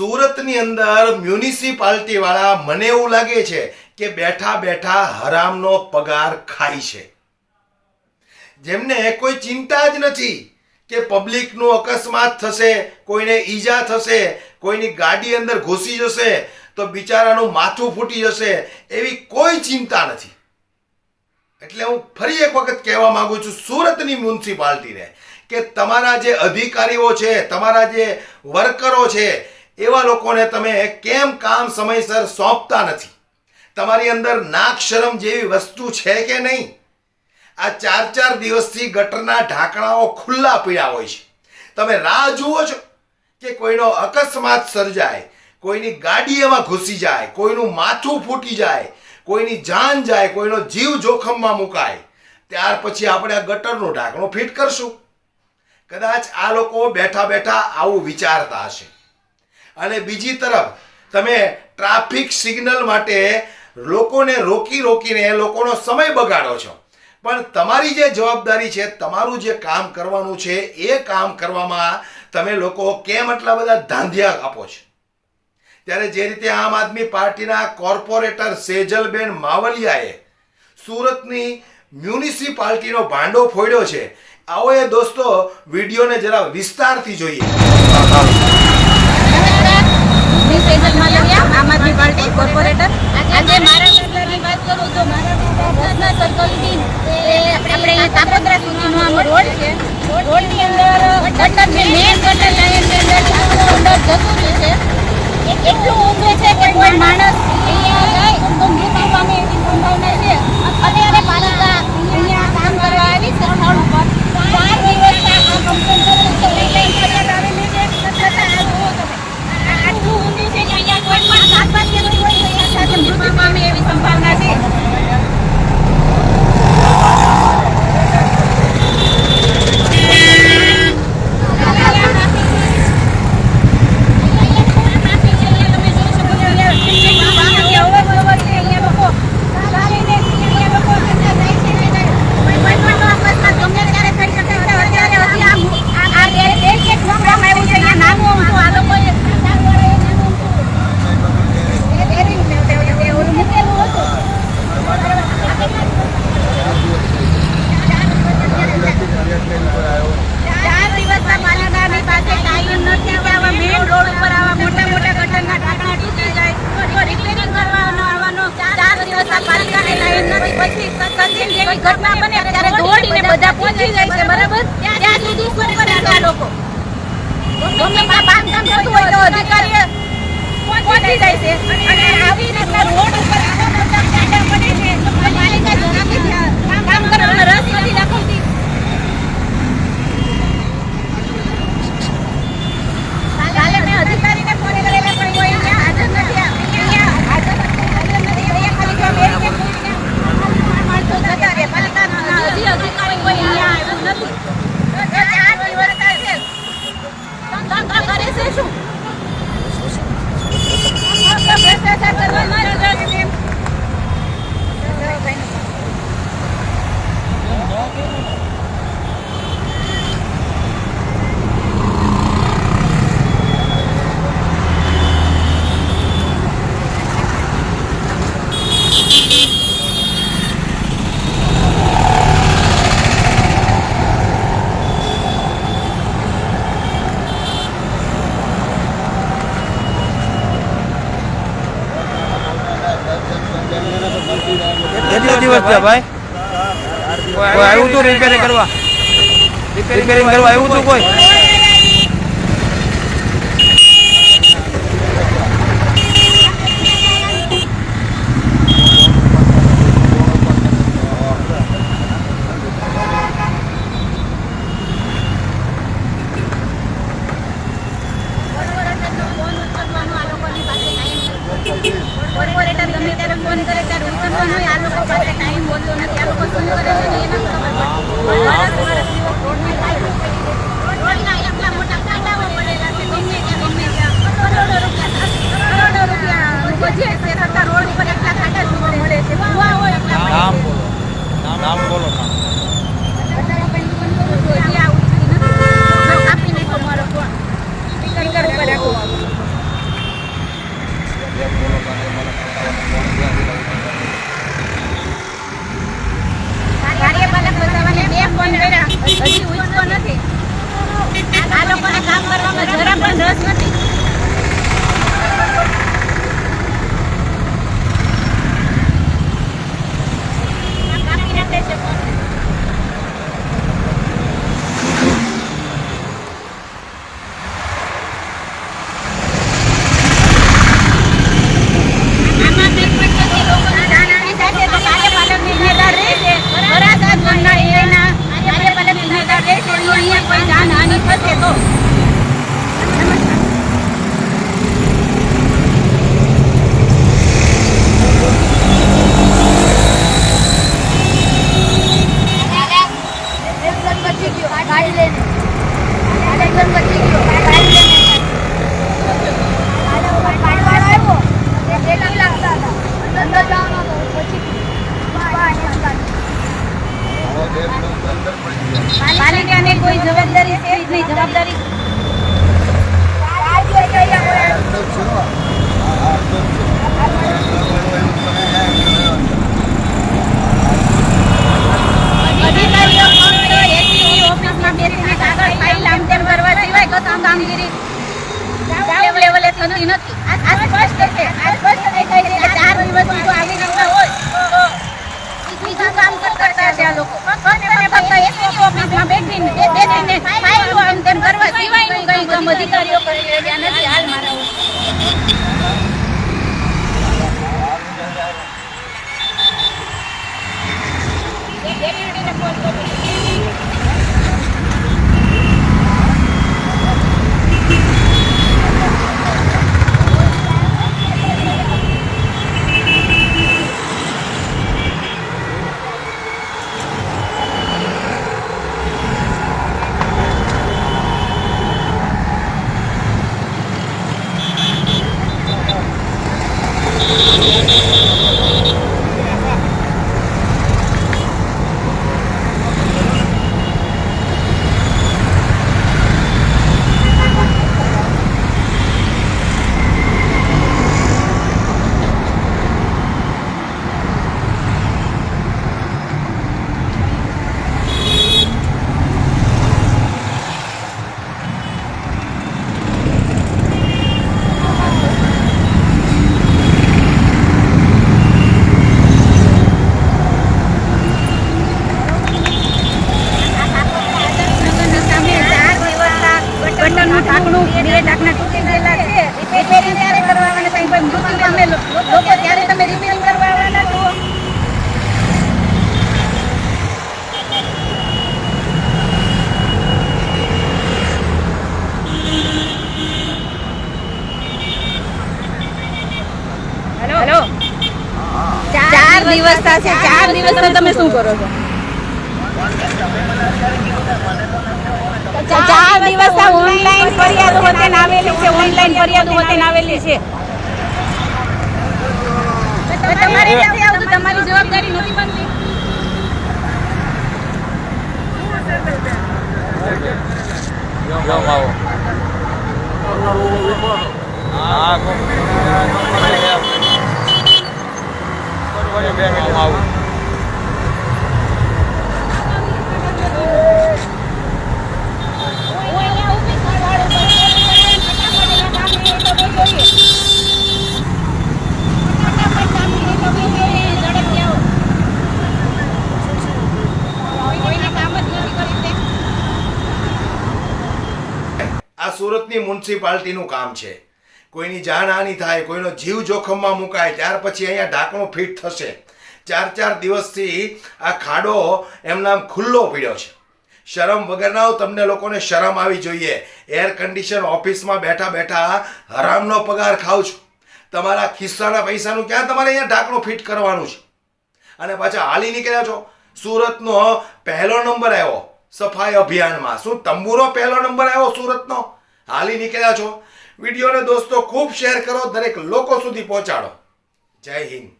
સુરતની અંદર મ્યુનિસિપાલિટી વાળા મને એવું લાગે છે કે બેઠા બેઠા હરામનો પગાર ખાય છે. જેમને કોઈ ચિંતા જ નથી કે પબ્લિકનું અકસ્માત થશે, કોઈને ઈજા થશે, કોઈની ગાડી અંદર ઘૂસી જશે, તો બિચારાનું માથું ફૂટી જશે, એવી કોઈ ચિંતા નથી. એટલે હું ફરી એક વખત કહેવા માંગુ છું સુરતની મ્યુનિસિપાલિટીને કે તમારા જે અધિકારીઓ છે, તમારા જે વર્કરો છે એવા લોકોને તમે કેમ કામ સમયસર સોંપતા નથી? તમારી અંદર નાક શરમ જેવી વસ્તુ છે કે નહીં? આ ચાર ચાર દિવસથી ગટરના ઢાંકણાઓ ખુલ્લા પીડા હોય છે. તમે રાહ જુઓ છો કે કોઈનો અકસ્માત સર્જાય, કોઈની ગાડી એમાં ઘૂસી જાય, કોઈનું માથું ફૂટી જાય, કોઈની જાન જાય, કોઈનો જીવ જોખમમાં મુકાય. ત્યાર પછી આપણે આ ગટરનું ઢાંકણું ફિટ કરશું. કદાચ આ લોકો બેઠા બેઠા આવું વિચારતા હશે. અને બીજી તરફ, તમે ટ્રાફિક સિગ્નલ માટે લોકોને રોકી રોકીને લોકોનો સમય બગાડો છો. પણ તમારી જે જવાબદારી છે, તમારું જે કામ કરવાનું છે, એ કામ કરવામાં તમે લોકો કેમ એટલા બધા ધાંધિયા આપો છો? ત્યારે જે રીતે આમ આદમી પાર્ટીના કોર્પોરેટર સેજલબેન માવલિયાએ સુરતની મ્યુનિસિપાલિટીનો ભાંડો ફોડ્યો છે. આવો એ દોસ્તો, વિડીયોને જરા વિસ્તારથી જોઈએ હું સેજલ માલવિયા આમ આદમી પાર્ટી કોર્પોરેટર આજે મારા વિસ્તારની વાત કરું તો મારા વિસ્તારના સર્કલથી એ આપણે અહીંયા કાપોદ્રા સુધીનો આમ રોડ છે રોડની અંદર ગટર છે મેન ગટર લાઈનની અંદર અંદર જતું રહ્યું છે એ એટલું ઊંઘે છે કે કોઈ માણસ અહીંયા જાય તો મૃત્યુ પામે એવી સંભાવના છે અત્યારે પાલિકા અહીંયા કામ કરવા આવી છે સ્થળ ઉપર ચાર દિવસના આ કમ્પ્લેન કરે છે લઈ લઈને ફરિયાદ આવેલી છે છતાં આ જુઓ તમે. આટલું ઊંધું છે કે અહીંયા કોઈ પણ શાકભાજીનું કોઈ અહીંયા સાથે મૃત્યુ પામે એવી સંભાવના છે ચાર દિવસના પાલિકાની પાસે ટાઈમ નથી કે આવા મેઇન રોડ ઉપર આવા મોટા મોટા ગટરના ઢાંકણા તૂટી જાય તો રિપેરિંગ કરવાનો આવવાનો ચાર દિવસના પાલિકાને ટાઈમ નથી પછી સચિન જેવી ઘટના બને ત્યારે દોડીને બધા પહોંચી જાય છે, બરાબર? ત્યાં સુધી શું કરે આ લોકો? ગમે બાંધકામ થતું હોય તો અધિકારી પહોંચી જાય છે. અને આવી રીતના રોડ ઉપર આવા મોટા ટેન્ડર પડે છે તો પાલિકા જરાબી કામ કરવાનો રસ નથી દાખવતી કાલે મેં અધિકારીને ફોન કરેલા પણ કોઈ અહીંયા હાજર નથી અહીંયા હાજર હાજર નથી અહીંયા ખાલી જો બેરીકેડ મૂકીને માણસો જતા રહે પાલિકાના હજી અધિકારી કોઈ અહીંયા આવ્યું નથી તો ચાર દિવસ થાય છે તંત્ર કરે છે શું ભ્રષ્ટાચાર કરવામાં જ રસ છે ભાઈ. કોઈ આવ્યું હતું રિપેરિંગ કરવા. રિપેરિંગ કરવા. આવ્યું હતું કોઈ. Does પાલિકાને કોઈ જવાબદારી છે એટલી જવાબદારી કામગીરી લેવલે થતી નથી. આ સ્પષ્ટ છે, આ સ્પષ્ટ દેખાય છે ચાર દિવસની બીજું કામ કરતા છે આ લોકો ફક્ત ફક્ત એસપી ઓફિસમાં બેસીને બેસીને ફાઇલો આમ તેમ કરવા સિવાયનું કંઈ કામ અધિકારીઓ કરી રહ્યા નથી હાલ મારા ઉપર. નગરના સામે ચાર દિવસના ગટરનું બે તૂટી ગયેલા છે રિપેરિંગ ત્યારે કરવાના સાહેબ ભાઈ મૃત્યુ તમે લોકો ત્યારે તમે રિપેરિંગ કરવાના છો. ચાર દિવસ થશે ચાર દિવસ તમે શું કરો છો? ચાર દિવસ ઓનલાઈન ફરિયાદો વતન આવેલી છે ઓનલાઈન ફરિયાદો વતન આવેલી છે તમારે નથી આવતું તમારી જવાબદારી નથી બનતી હા આવું હું અહીંયા ઊભી છું, વાળું પર. ફટાફટ કામ એ તો બહુ જોઈએ. ફટાફટ કામ એ તો બહુ જોઈએ. ઝડપથી આવો. કોઈને કામ જ નથી કરી તે. આ સુરતની મ્યુનિસિપાલિટીનું કામ છે. કોઈની જાનહાનિ થાય, કોઈનો જીવ જોખમમાં મુકાય, ત્યાર પછી અહીંયા ઢાંકણું ફિટ થશે. ચાર ચાર દિવસથી આ ખાડો એમના ખુલ્લો પીડ્યો છે. શરમ વગરના તમને લોકોને શરમ આવી જોઈએ. એર કન્ડિશન ઓફિસમાં બેઠા બેઠા હરામનો પગાર ખાવ છું. તમારા ખિસ્સાના પૈસાનું ક્યાં તમારે અહીંયા ઢાંકણું ફિટ કરવાનું છે? અને પાછા હાલી નીકળ્યા છો? સુરતનો પહેલો નંબર આવ્યો. સફાઈ અભિયાનમાં. શું તંબુરો પહેલો નંબર આવ્યો સુરતનો? હાલી નીકળ્યા છો. વિડીયોને દોસ્તો ખૂબ શેર કરો, દરેક લોકો સુધી પહોંચાડો. જય હિન્દ.